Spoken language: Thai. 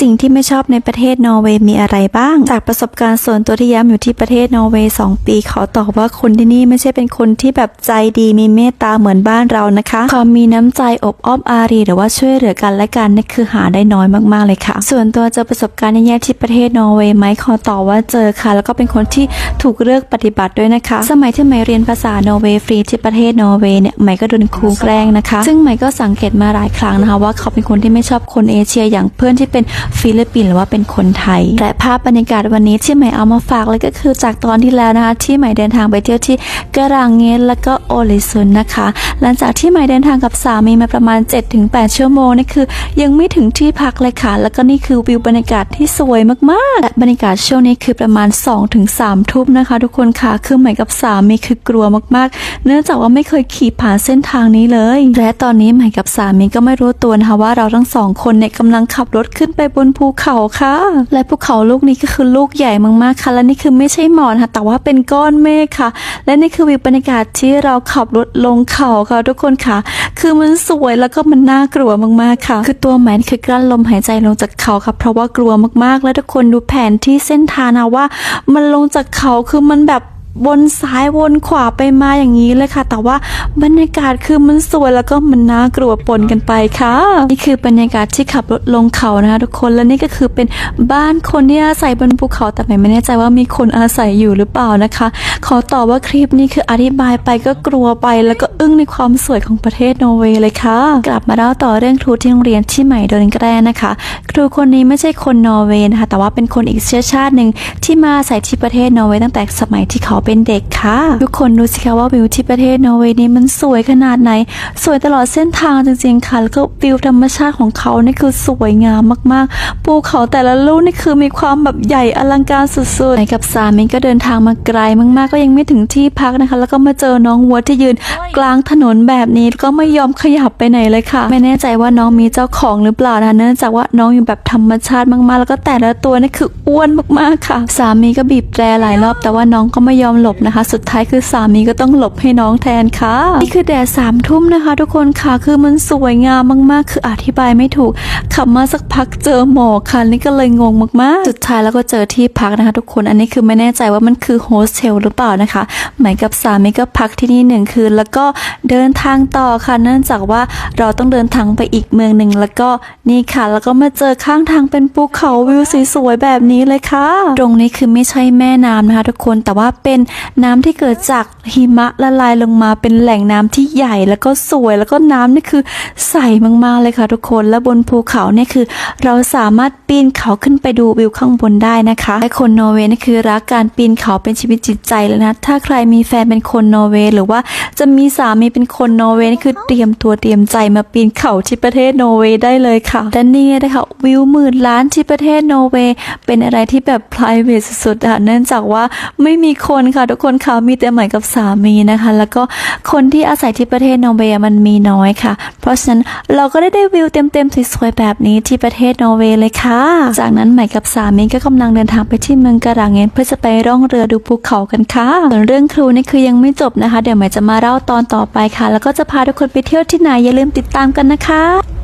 สิ่งที่ไม่ชอบในประเทศนอร์เวย์มีอะไรบ้าง จากประสบการณ์ส่วนตัวที่ย้ำอยู่ที่ประเทศนอร์เวย์2ปีขอตอบว่าคนที่นี่ไม่ใช่เป็นคนที่แบบใจดีมีเมตตาเหมือนบ้านเรานะคะความมีน้ำใจอบอ้อมอารี หรือว่าช่วยเหลือกันและกันนี่คือหาได้น้อยมากๆเลยค่ะ ส่วนตัวเจอประสบการณ์แย่ๆที่ประเทศนอร์เวย์ไหมขอตอบว่าเจอค่ะ แล้วก็เป็นคนที่ถูกเลือกปฏิบัติด้วยนะคะ สมัยที่ใหม่เรียนภาษานอร์เวย์ฟรีที่ประเทศนอร์เวย์เนี่ยใหม่ก็โดนครูแกล้งนะคะ ซึ่งใหม่ก็สังเกตมาหลายครั้งนะคะ ว่าเขาเป็นคนที่ไม่ชอบคนเอเชียอย่างเพื่อนที่เป็นฟิลิปปินส์หรือว่าเป็นคนไทย และภาพบรรยากาศวันนี้ที่ใหม่เอามาฝากเลยก็คือจากตอนที่แล้วนะคะ ที่ใหม่เดินทางไปเที่ยวที่กะรังเงนแล้วก็โอลิซุนนะคะ หลังจากที่ใหม่เดินทางกับสามีมาประมาณ 7-8 ชั่วโมงนี่คือ ยังไม่ถึงที่พักเลยค่ะ แล้วก็นี่คือวิวบรรยากาศที่สวยมากๆและบรรยากาศช่วงนี้คือประมาณ 2-3 ทุ่มนะคะ ทุกคนค่ะคือใหม่กับสามีคือกลัวมากๆ เนื่องจากว่าไม่เคยขี่ผ่านเส้นทางนี้เลย และตอนนี้ใหม่กับสามีก็ไม่รู้ตัวนะคะว่าเราทั้งสองคนเนี่ยกำลังขับรถขึ้นไปบบนภูเขาค่ะ และภูเขาลูกนี้ก็คือลูกใหญ่มากๆค่ะ และนี่คือไม่ใช่หมอนค่ะ แต่ว่าเป็นก้อนเมฆค่ะ และนี่คือวิวบรรยากาศที่เราขับรถลงเขาค่ะทุกคนค่ะ คือมันสวยแล้วก็มันน่ากลัวมากๆค่ะ คือตัวใหม่นี่คือกลั้นลมหายใจลงจากเขาค่ะ เพราะว่ากลัวมากๆ และทุกคนดูแผนที่เส้นทางนะว่า มันลงจากเขาคือมันแบบ วนซ้ายวนขวาไปมาอย่างนี้เลยค่ะ แต่ว่าบรรยากาศคือมันสวยแล้วก็มันน่ากลัวปนกันไปค่ะ นี่คือบรรยากาศที่ขับรถลงเขานะคะทุกคนและนี่ก็คือเป็นบ้านคนที่อาศัยบนภูเขาแต่ไม่แน่ใจว่ามีคนอาศัยอยู่หรือเปล่านะคะ ขอตอบว่าคลิปนี้คืออธิบายไปก็กลัวไป แล้วก็อึ้งในความสวยของประเทศนอร์เวย์เลยค่ะ กลับมาเล่าต่อเรื่องครูที่โรงเรียนที่ใหม่โดนแกล้งนะคะ ครูคนนี้ไม่ใช่คนนอร์เวย์นะคะแต่ว่าเป็นคนอีกเชื้อชาติหนึ่งที่มาอาศัยที่ประเทศนอร์เวย์ตั้งแต่สมัยที่เขาเป็นเด็กค่ะ ทุกคนดูสิคะว่าวิวที่ประเทศนอร์เวย์นี้มันสวยขนาดไหน สวยตลอดเส้นทางจริงๆค่ะ แล้วก็วิวธรรมชาติของเขานี่คือสวยงามมากๆ ภูเขาแต่ละลูกนี่คือมีความแบบใหญ่อลังการสุดๆไหนกับสามีก็เดินทางมาไกลมากๆ ก็ยังไม่ถึงที่พักนะคะ แล้วก็มาเจอน้องวัวที่ยืนกลางถนนแบบนี้ก็ไม่ยอมขยับไปไหนเลยค่ะ ไม่แน่ใจว่าน้องมีเจ้าของหรือเปล่านะคะเนื่องจากว่าน้องอยู่แบบธรรมชาติมากๆ แล้วก็แต่ละตัวนี่คืออ้วนมากๆค่ะ สามีก็บีบแตรหลายรอบแต่ว่าน้องก็ไม่ยอมหลบนะคะ สุดท้ายคือสามีก็ต้องหลบให้น้องแทนค่ะ นี่คือแดดสามทุ่มนะคะ ทุกคนค่ะคือมันสวยงามมากๆ คืออธิบายไม่ถูกขับมาสักพักเจอหมอกค่ะนี่ก็เลยงงมากๆ สุดท้ายแล้วก็เจอที่พักนะคะ ทุกคนอันนี้คือไม่แน่ใจว่ามันคือโฮสเทลหรือเปล่านะคะหมายกับสามีก็พักที่นี่หนึ่งคืน แล้วก็เดินทางต่อค่ะ เนื่องจากว่าเราต้องเดินทางไปอีกเมืองหนึ่งแล้วก็นี่ค่ะ แล้วก็มาเจอข้างทางเป็นภูเขาวิวสวยๆแบบนี้เลยค่ะ ตรงนี้คือไม่ใช่แม่น้ำนะคะ ทุกคนแต่ว่าเป็นน้ำที่เกิดจากหิมะละลายลงมาเป็นแหล่งน้ำที่ใหญ่แล้วก็สวย แล้วก็น้ำนี่คือใสมากๆเลยค่ะทุกคนและบนภูเขาเนี่ยคือ เราสามารถปีนเขาขึ้นไปดูวิวข้างบนได้นะคะและคนนอร์เวย์นี่คือรักการปีนเขาเป็นชีวิตจิตใจเลยนะ ถ้าใครมีแฟนเป็นคนนอร์เวย์หรือว่าจะมีสามีเป็นคนนอร์เวย์นี่คือเตรียมตัวเตรียมใจมาปีนเขาที่ประเทศนอร์เวย์ได้เลยค่ะและนี่นะคะวิวหมื่นล้านที่ประเทศนอร์เวย์เป็นอะไรที่แบบ private สุดๆอะเนื่องจากว่าไม่มีคนค่ะทุกคนค่ะมีแต่หม่กับสามีนะคะ แล้วก็คนที่อาศัยที่ประเทศนอร์เวย์มันมีน้อยค่ะ เพราะฉะนั้นเราก็ได้ได้วิวเต็มๆสวยๆแบบนี้ที่ประเทศนอร์เวย์เลยค่ะ จากนั้นใหม่กับสามีก็กำลังเดินทางไปที่เมืองกระรังเงนเพื่อจะไปร่องเรือดูภูเขากันค่ะส่วนเรื่องครูนี่คือยังไม่จบนะคะ เดี๋ยวใหม่จะมาเล่าตอนต่อไปค่ะ แล้วก็จะพาทุกคนไปเที่ยวที่ไหนอย่าลืมติดตามกันนะคะ